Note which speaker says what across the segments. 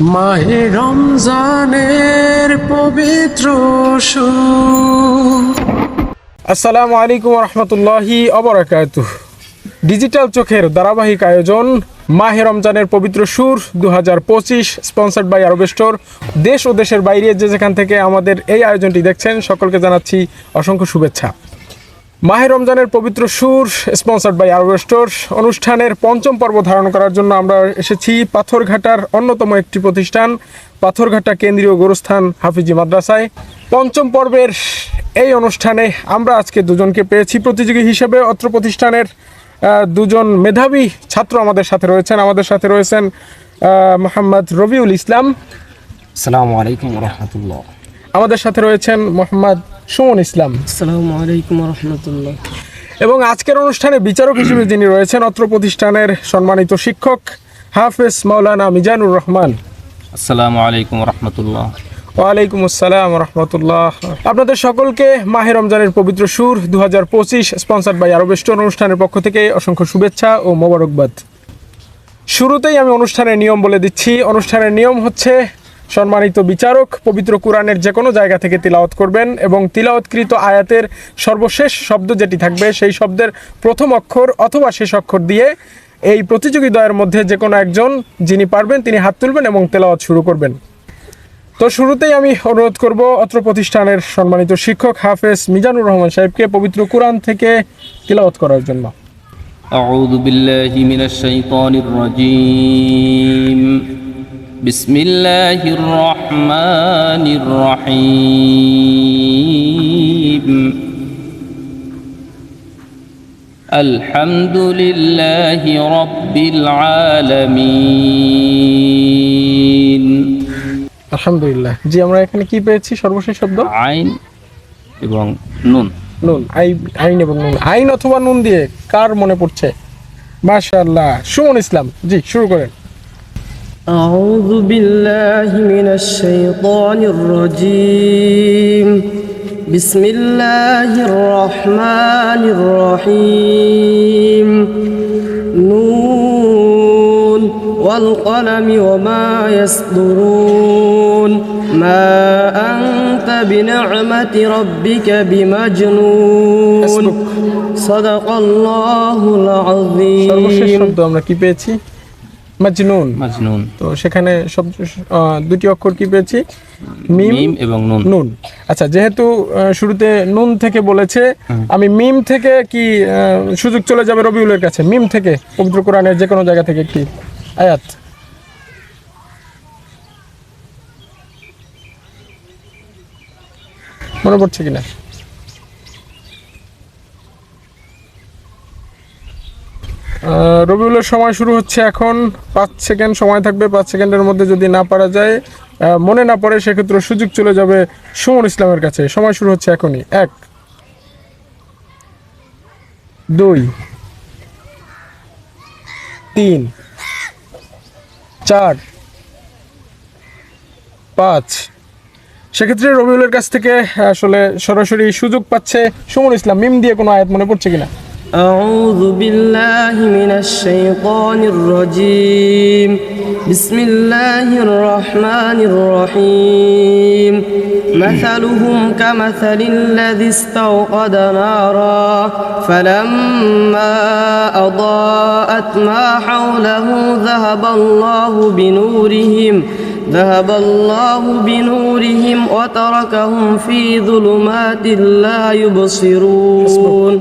Speaker 1: মাহে রমজানের পবিত্র আসসালামু আলাইকুম রহমতুল্লাহি অবরাকাত ডিজিটাল চোখের ধারাবাহিক আয়োজন মাহে রমজানের পবিত্র সুর দু হাজার পঁচিশ স্পন্সার্ড বাই আরবেস্টোর দেশ ও দেশের বাইরে যে যেখান থেকে আমাদের এই আয়োজনটি দেখছেন, সকলকে জানাচ্ছি অসংখ্য শুভেচ্ছা। মাহে রমজানের পবিত্র সুর স্পন্সার্ড বাই আরব স্টোর অনুষ্ঠানের পঞ্চম পর্ব ধারণ করার জন্য আমরা এসেছি পাথরঘাটার অন্যতম একটি প্রতিষ্ঠান পাথরঘাটা কেন্দ্রীয় গোরস্থান হাফিজি মাদ্রাসায়। পঞ্চম পর্বের এই অনুষ্ঠানে আমরা আজকে দুজনকে পেয়েছি। প্রতিযোগী হিসেবে অত্র প্রতিষ্ঠানের দুজন মেধাবী ছাত্র আমাদের সাথে রয়েছেন। আমাদের সাথে রয়েছেন মোহাম্মদ রবিউল ইসলাম।
Speaker 2: আসসালামু আলাইকুম রহমতুল্লাহ।
Speaker 1: আমাদের সাথে রয়েছেন মোহাম্মদ সুমন ইসলাম।
Speaker 3: আসসালামু আলাইকুম রহমতুল্লাহ
Speaker 1: এবং আজকের অনুষ্ঠানে বিচারক হিসেবে যিনি রয়েছেন অত্র প্রতিষ্ঠানের সম্মানিত শিক্ষক হাফেজ মাওলানা মিজানুর রহমান।
Speaker 2: আসসালামু আলাইকুম রহমতুল্লাহ
Speaker 1: ওয়ালাইকুম আসসালাম রহমতুল্লাহ আপনাদের সকলকে মাহে রমজানের পবিত্র সুর দু হাজার পঁচিশ স্পন্সার্ড বাই আরবেস্টন অনুষ্ঠানের পক্ষ থেকে অসংখ্য শুভেচ্ছা ও মোবারকবাদ। শুরুতেই আমি অনুষ্ঠানের নিয়ম বলে দিচ্ছি। অনুষ্ঠানের নিয়ম হচ্ছে সম্মানিত বিচারক পবিত্র কোরআনের যে কোনো জায়গা থেকে তিলাওয়াত করবেন এবং তিলাওয়াতকৃত আয়াতের সর্বশেষ শব্দ যেটি থাকবে সেই শব্দের প্রথম অক্ষর অথবা শেষ অক্ষর দিয়ে এই প্রতিযোগিতার মধ্যে যে কোনো একজন যিনি পারবেন তিনি হাত তুলবেন এবং তেলাওয়াত শুরু করবেন তো শুরুতেই আমি অনুরোধ করব অত্র প্রতিষ্ঠানের সম্মানিত শিক্ষক হাফেজ মিজানুর রহমান সাহেবকে পবিত্র কোরআন থেকে তিলাওয়াত করার জন্য
Speaker 2: أعوذ بالله من الشيطان الرجيم بسم الله الرحمن الرحيم الحمد لله رب العالمين
Speaker 1: আলহামদুলিল্লাহ জি আমরা এখানে কি পেয়েছি সর্বশেষ শব্দ
Speaker 2: আইন এবং নুন
Speaker 1: নুন আই আইন এবং নুন আইন অথবা নুন দিয়ে কার মনে পড়ছে মাশাআল্লাহ সুমন ইসলাম জি শুরু করেন
Speaker 3: أعوذ بالله من الشيطان الرجيم بسم الله الرحمن الرحيم نون والقلم وما يسطرون ما أنت بنعمة ربك بمجنون صدق الله العظيم
Speaker 1: মাজনুন।
Speaker 2: মাজনুন।
Speaker 1: তো সেখানে আহ, দুটি অক্ষর কি পেয়েছি? মিম
Speaker 2: এবং নুন।
Speaker 1: নুন। আচ্ছা যেহেতু শুরুতে নুন থেকে বলেছে আমি মিম থেকে কি সুযোগ চলে যাবে রবিউলের কাছে? মিম থেকে পবিত্র কোরআনের যে কোনো জায়গা থেকে কি? আয়াত। মনে পড়ছে কিনা? রবিউলের সময় শুরু হচ্ছে এখন। পাঁচ সেকেন্ড সময় থাকবে, পাঁচ সেকেন্ডের মধ্যে যদি না পারা যায় মনে না পড়ে, সেক্ষেত্রে সুযোগ চলে যাবে সুমন ইসলামের কাছে। সময় শুরু হচ্ছে এখনই। এক, দুই, তিন, চার, পাঁচ। সেক্ষেত্রে রবিউলের কাছ থেকে আসলে সরাসরি সুযোগ পাচ্ছে সুমন ইসলাম। মিম দিয়ে কোনো আয়াত মনে পড়ছে কিনা?
Speaker 3: أعوذ بالله من الشيطان الرجيم. بسم الله الرحمن الرحيم. مثلهم كمثل الذي استوقد نارا فلما أضاءت ما حوله ذهب الله بنورهم ذهب الله بنورهم وتركهم في ظلمات لا يبصرون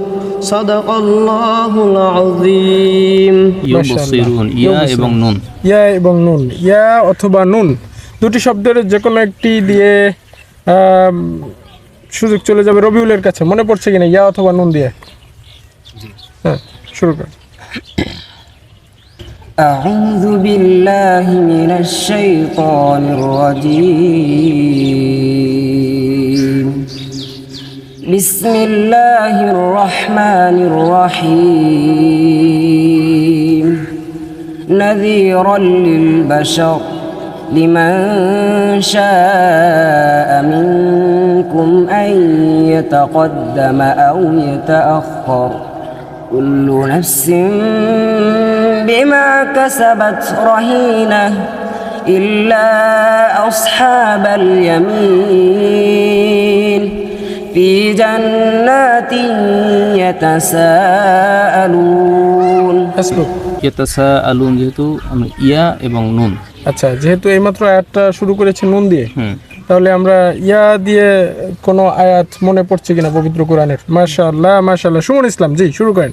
Speaker 3: صدق الله العظيم
Speaker 2: ইউবসিরুন ইয়া এবং নুন
Speaker 1: ইয়া এবং নুন ইয়া অথবা নুন দুটি শব্দের যে কোনো একটি দিয়ে আম, সুযোগ চলে যাবে রবিউলের কাছে মনে পড়ছে কিনা ইয়া অথবা নুন দিয়ে হ্যাঁ শুরু কর
Speaker 3: أعوذ بالله من الشيطان الرجيم. بسم الله الرحمن الرحيم. نذيرا للبشر لمن شاء منكم أن يتقدم أو يتأخر. كل نفس بما كسبت رهينة إلا أصحاب اليمين في جنات يتساءلون
Speaker 1: হাসবুক
Speaker 2: কেতাসা আলুন যেহেতু আমরা ইয়া এবং নুন
Speaker 1: আচ্ছা যেহেতু এইমাত্র আয়াতটা শুরু করেছে নুন দিয়ে
Speaker 2: হুম
Speaker 1: তাহলে আমরা ইয়া দিয়ে কোনো আয়াত মনে পড়ছে কিনা পবিত্র কোরআনের মাশাআল্লাহ মাশাআল্লাহ সুমন ইসলাম জি শুরু করেন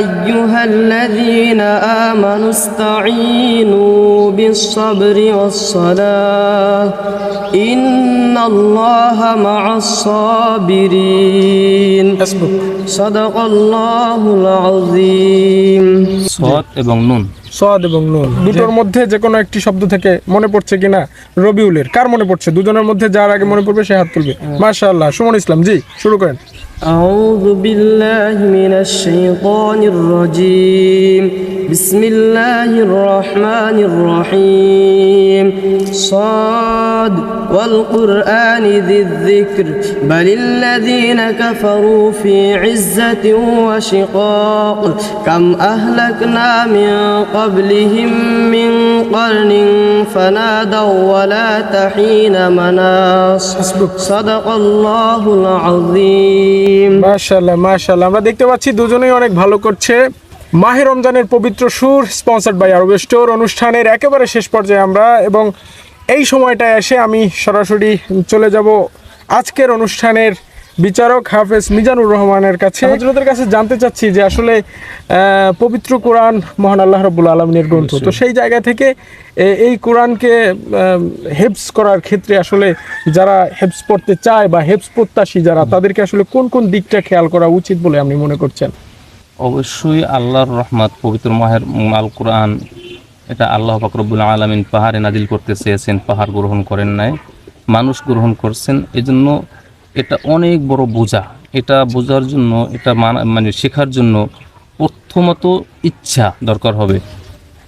Speaker 4: أيها الذين آمنوا استعينوا بالصبر والصلاة إن الله مع الصابرين
Speaker 1: হাসবুক
Speaker 4: صدق الله العظيم
Speaker 2: সৎ এবং নুন
Speaker 1: সদ এবং নুন দুটোর মধ্যে যে কোনো একটি শব্দ থেকে মনে পড়ছে কিনা রবিউলের কার মনে পড়ছে দুজনের মধ্যে যার আগে মনে পড়বে সে হাত তুলবে মাশাআল্লাহ সুমন ইসলাম জি শুরু করেন
Speaker 4: أعوذ بالله من الشيطان الرجيم بسم الله الرحمن الرحيم صاد والقرآن ذي الذكر بل الذين كفروا في عزة وشقاق كم أهلكنا من قبلهم من قرن فنادوا ولا تحين مناص صدق الله العظيم
Speaker 1: মাশাআল্লাহ মাশাআল্লাহ আমরা দেখতে পাচ্ছি দুজনেই অনেক ভালো করছে মাহে রমজানের পবিত্র সুর স্পন্সার্ড বাই আরব স্টোর অনুষ্ঠানের একেবারে শেষ পর্যায়ে আমরা এবং এই সময়টায় এসে আমি সরাসরি চলে যাব আজকের অনুষ্ঠানের বিচারক হাফেজ মিজানুর রহমানের কাছে। হজরতের কাছে জানতে চাচ্ছি যে আসলে পবিত্র কোরআন মহান আল্লাহ রবুল আলমিনের গ্রন্থ। তো সেই জায়গা থেকে এই কোরআনকে হেপস করার ক্ষেত্রে আসলে যারা হেপস পড়তে চায় বা হেফস প্রত্যাশী যারা তাদেরকে আসলে কোন কোন দিকটা খেয়াল করা উচিত বলে আপনি মনে করছেন?
Speaker 2: অবশ্যই আল্লাহর রহমত পবিত্র মাহের আল কোরআন এটা আল্লাহ ফাকরবুল আলমিন পাহাড়ে নাজিল করতে চেয়েছেন পাহাড় গ্রহণ করেন নাই মানুষ গ্রহণ করছেন। এজন্য এটা অনেক বড় বোঝা। এটা বোঝার জন্য, এটা মানা- শেখার জন্য প্রথমত ইচ্ছা দরকার হবে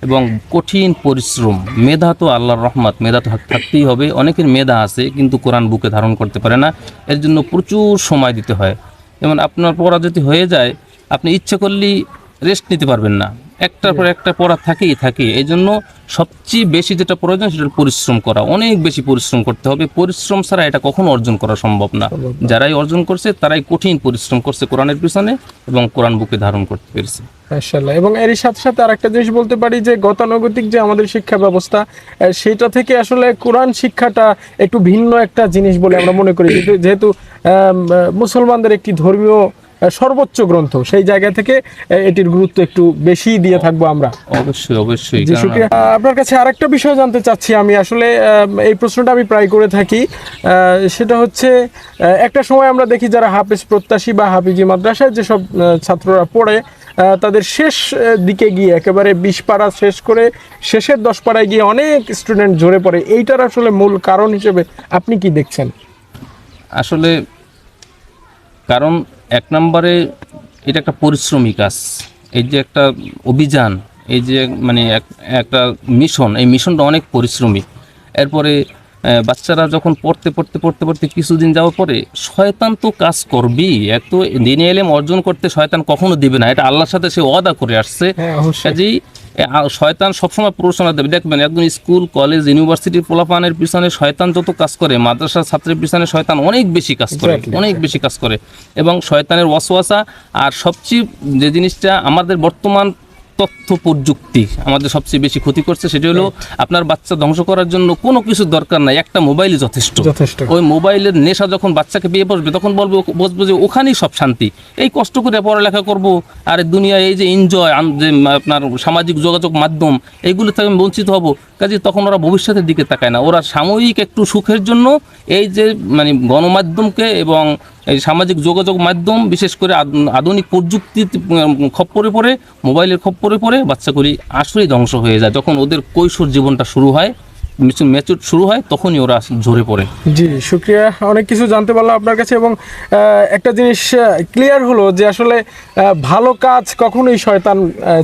Speaker 2: এবং কঠিন পরিশ্রম। মেধা তো আল্লাহর রহমত, মেধা তো থাকতেই হবে। অনেকের মেধা আছে কিন্তু কোরআন বুকে ধারণ করতে পারে না। এর জন্য প্রচুর সময় দিতে হয়। যেমন আপনার পড়া যদি হয়ে যায়, আপনি ইচ্ছে করলেই রেস্ট নিতে পারবেন না। একটার পর একটা পড়া থাকেই থাকে এই জন্য সবচেয়ে বেশি যেটা প্রয়োজন সেটা পরিশ্রম করা। অনেক বেশি পরিশ্রম করতে হবে। পরিশ্রম ছাড়া এটা কখনো অর্জন করা সম্ভব না। যারাই অর্জন করছে তারাই কঠিন পরিশ্রম করছে কোরআনের পিছনে এবং কোরআন বুকে ধারণ করতে পেরেছে।
Speaker 1: মাশাআল্লাহ। এবং এরই সাথে সাথে আরেকটা জিনিস বলতে পারি যে গতানুগতিক যে আমাদের শিক্ষা ব্যবস্থা সেটা থেকে আসলে কোরআন শিক্ষাটা একটু ভিন্ন একটা জিনিস বলে আমরা মনে করি। যেহেতু- মুসলমানদের একটি ধর্মীয় সর্বোচ্চ গ্রন্থ। সেই জায়গা থেকে এটির গুরুত্ব একটু বেশি দিয়ে থাকব আমরা।
Speaker 2: অবশ্যই অবশ্যই
Speaker 1: আপনার কাছে আরেকটা বিষয় জানতে চাচ্ছি আমি। আসলে এই প্রশ্নটা আমি প্রায় করে থাকি। সেটা হচ্ছে একটা সময় আমরা দেখি যারা হাফেজ প্রত্যাশী বা হাফিজি মাদ্রাসায় যেসব ছাত্ররা পড়ে তাদের শেষ দিকে গিয়ে একেবারে বিশ পাড়া শেষ করে শেষের দশ পাড়ায় গিয়ে অনেক স্টুডেন্ট ঝরে পড়ে। এইটার আসলে মূল কারণ হিসেবে আপনি কি দেখছেন?
Speaker 2: আসলে কারণ এক নম্বরে এটা একটা পরিশ্রমী কাজ। এই যে একটা অভিযান এই যে মানে এক- একটা মিশন এই মিশনটা অনেক পরিশ্রমী। এরপরে বাচ্চারা যখন পড়তে পড়তে পড়তে পড়তে কিছুদিন যাওয়ার পরে শয়তান তো কাজ করবেই। এত দিনে এলেম অর্জন করতে শয়তান কখনো দিবে না। এটা আল্লাহর সাথে সে ওয়াদা করে আসছে।
Speaker 1: হ্যাঁ
Speaker 2: কাজেই শয়তান সবসময় প্ররোচনা দেবে। দেখবেন একদম স্কুল কলেজ ইউনিভার্সিটির পোলাপানের পিছনে শয়তান যত কাজ করে মাদ্রাসার ছাত্রের পিছনে শয়তান অনেক বেশি কাজ করে অনেক বেশি কাজ করে। এবং শয়তানের ওয়াসওয়াসা আর সবচেয়ে যে জিনিসটা আমাদের বর্তমান তথ্য প্রযুক্তি আমাদের সবচেয়ে বেশি ক্ষতি করছে সেটা হলো আপনার বাচ্চা ধ্বংস করার জন্য কোনো কিছু দরকার নাই একটা মোবাইলই যথেষ্ট।
Speaker 1: যথেষ্ট।
Speaker 2: ওই মোবাইলের নেশা যখন বাচ্চাকে পেয়ে বসবে তখন বলবে বসবো যে ওখানেই সব শান্তি। এই কষ্ট করে পড়ালেখা করব আর দুনিয়ায় এই যে এনজয় যে আপনার সামাজিক যোগাযোগ মাধ্যম এইগুলো থেকে আমি বঞ্চিত হব। কাজে তখন ওরা ভবিষ্যতের দিকে তাকায় না। ওরা সাময়িক একটু সুখের জন্য এই যে মানে গণমাধ্যমকে এবং এই সামাজিক যোগাযোগ মাধ্যম, বিশেষ করে আধুনিক প্রযুক্তি খপ্পরে পড়ে, মোবাইলের খপ্পরে পড়ে বাচ্চাগুলি আসলেই ধ্বংস হয়ে যায়। যখন ওদের কৈশোর জীবনটা শুরু হয় ম্যাচুর শুরু হয়, তখনই ওরা ঝরে পড়ে।
Speaker 1: জি শুক্রিয়া অনেক কিছু জানতে পারলাম আপনার কাছে এবং একটা জিনিস ক্লিয়ার হলো যে আসলে ভালো কাজ কখনোই শয়তান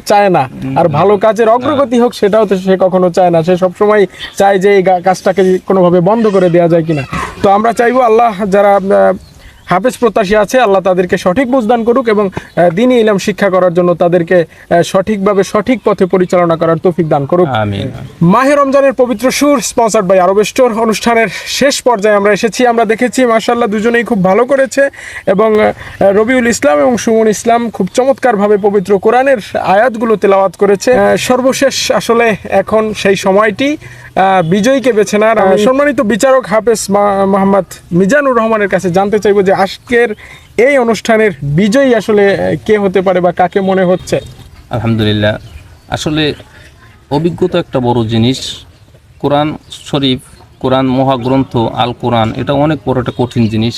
Speaker 1: চায় না। আর ভালো কাজের অগ্রগতি হোক, সেটাও তো সে কখনো চায় না। সে সবসময় চায় যে এই কাজটাকে কোনোভাবে বন্ধ করে দেওয়া যায় কিনা। তো আমরা চাইব আল্লাহ যারা হাফেজ প্রত্যাশী আছে আল্লাহ তাদেরকে সঠিক বুঝদান করুক এবং দিনই ইলাম শিক্ষা করার জন্য তাদেরকে সঠিকভাবে সঠিক পথে পরিচালনা করার তৌফিক দান করুক। মাহে রমজানের পবিত্র সুর স্পন্সার্ড বাই আরব স্টোর অনুষ্ঠানের শেষ পর্যায়ে আমরা এসেছি আমরা দেখেছি মার্শাল্লাহ দুজনেই খুব ভালো করেছে এবং রবিউল ইসলাম এবং সুমন ইসলাম খুব চমৎকারভাবে পবিত্র কোরআনের আয়াতগুলো তেলাওয়াত করেছে। সর্বশেষ আসলে এখন সেই সময়টি বিজয়ীকে বেছে নেওয়ার আমি সম্মানিত বিচারক হাফেজ মোহাম্মদ মিজানুর রহমানের কাছে জানতে চাইব যে আজকের এই অনুষ্ঠানের বিজয়ী আসলে কে হতে পারে বা কাকে মনে হচ্ছে?
Speaker 2: আলহামদুলিল্লাহ। আসলে অভিজ্ঞতা একটা বড় জিনিস। কোরআন শরীফ কোরআন মহাগ্রন্থ আল কোরআন এটা অনেক বড় একটা কঠিন জিনিস।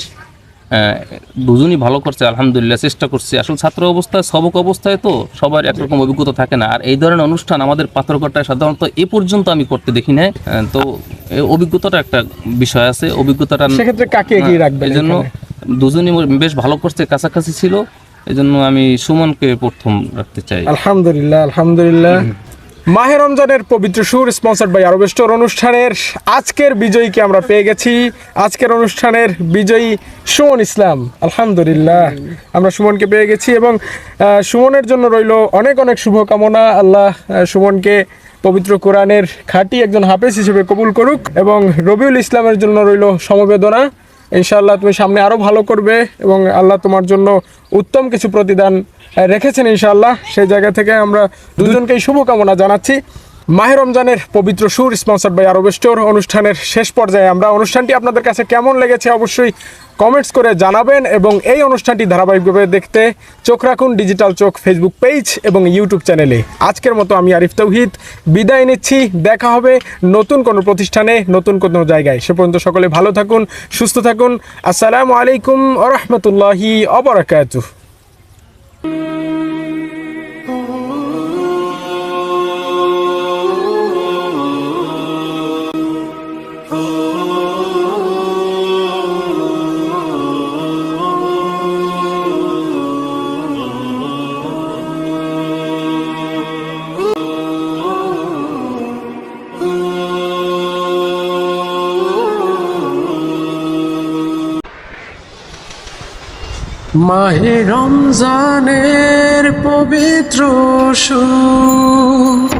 Speaker 2: দুজনই ভালো করছে আলহামদুলিল্লাহ চেষ্টা করছে। আসলে ছাত্র অবস্থায় সবক অবস্থায় তো সবার একরকম অভিজ্ঞতা থাকে না। আর এই ধরনের অনুষ্ঠান আমাদের পাথরঘাটায় সাধারণত এ পর্যন্ত আমি করতে দেখি না তো এই অভিজ্ঞতাটা একটা বিষয় আছে। অভিজ্ঞতাটা
Speaker 1: সেক্ষেত্রে কাকে এগিয়ে রাখবেন
Speaker 2: এই জন্য দুজনই বেশ ভালো করছে কাছাকাছি ছিল। এই জন্য আমি সুমনকে প্রথম রাখতে চাই।
Speaker 1: আলহামদুলিল্লাহ আলহামদুলিল্লাহ। মাহে রমজানের পবিত্র সুর স্পন্সার্ড বাই আরব স্টোর অনুষ্ঠানের আজকের বিজয়ীকে আমরা পেয়ে গেছি। আজকের অনুষ্ঠানের বিজয়ী সুমন ইসলাম, আলহামদুলিল্লাহ। আমরা সুমনকে পেয়ে গেছি এবং সুমনের জন্য রইল অনেক অনেক শুভকামনা। আল্লাহ সুমনকে পবিত্র কোরআনের খাঁটি একজন হাফেজ হিসেবে কবুল করুক এবং রবিউল ইসলামের জন্য রইল সমবেদনা। ইনশাআল্লাহ তুমি সামনে আরও ভালো করবে এবং আল্লাহ তোমার জন্য উত্তম কিছু প্রতিদান রেখেছেন ইনশাল্লাহ সেই জায়গা থেকে আমরা দুজনকেই শুভকামনা জানাচ্ছি। মাহে রমজানের পবিত্র সুর স্পন্সার্ড বাই আরব স্টোর অনুষ্ঠানের শেষ পর্যায়ে আমরা অনুষ্ঠানটি আপনাদের কাছে কেমন লেগেছে অবশ্যই কমেন্টস করে জানাবেন এবং এই অনুষ্ঠানটি ধারাবাহিকভাবে দেখতে চোখ রাখুন ডিজিটাল চোখ ফেসবুক পেজ এবং ইউটিউব চ্যানেলে আজকের মতো আমি আরিফ তৌহিদ বিদায় নিচ্ছি। দেখা হবে নতুন কোনো প্রতিষ্ঠানে, নতুন কোনো জায়গায়। সে পর্যন্ত সকলে ভালো থাকুন, সুস্থ থাকুন। আসসালামু আলাইকুম আ রহমতুল্লাহি অবরাকাতুহ Música মাহে রমজানের পবিত্র সুর